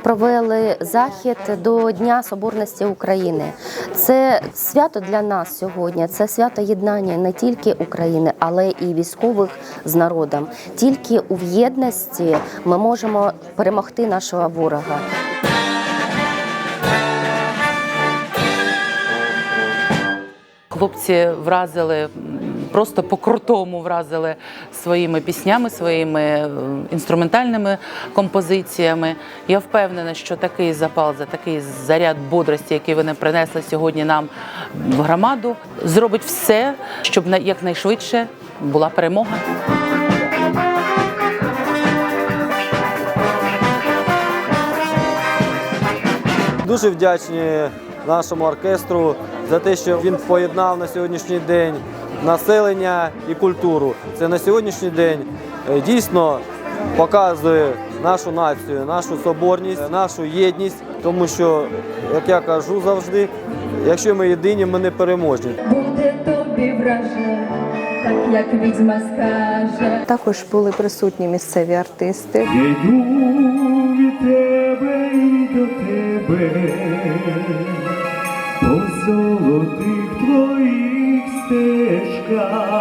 провели захід до Дня Соборності України. Це свято для нас сьогодні. Це свято єднання не тільки України, але і військових з народом. Тільки у єдності ми можемо перемогти нашого ворога. Хлопці вразили просто по-крутому вразили своїми піснями, своїми е, інструментальними композиціями. Я впевнена, що такий запал, за такий заряд бодрості, який вони принесли сьогодні нам в громаду, зробить все, щоб на- якнайшвидше була перемога. Дуже вдячні нашому оркестру за те, що він поєднав на сьогоднішній день населення і культуру. Це на сьогоднішній день е, дійсно показує нашу націю, нашу соборність, нашу єдність, тому що, як я кажу завжди, якщо ми єдині, ми не переможні. Буде тобі враже, так як відьма скаже. Також були присутні місцеві артисти. Я йду від тебе і до тебе, по золотих твоїх стежках.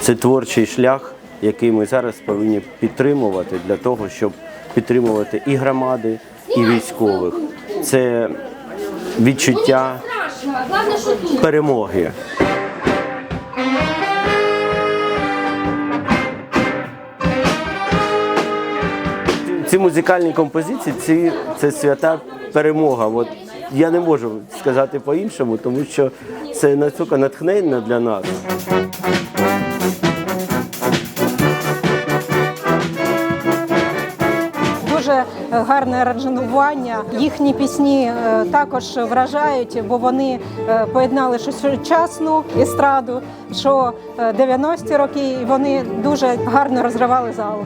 Це творчий шлях, який ми зараз повинні підтримувати для того, щоб підтримувати і громади, і військових. Це відчуття перемоги. Ці музикальні композиції ці, це свята перемога. От я не можу сказати по-іншому, тому що це настільки натхнення для нас. Дуже е, гарне аранжування. Їхні пісні е, також вражають, бо вони е, поєднали сучасну естраду, що е, 90-ті роки, і вони дуже гарно розривали залу.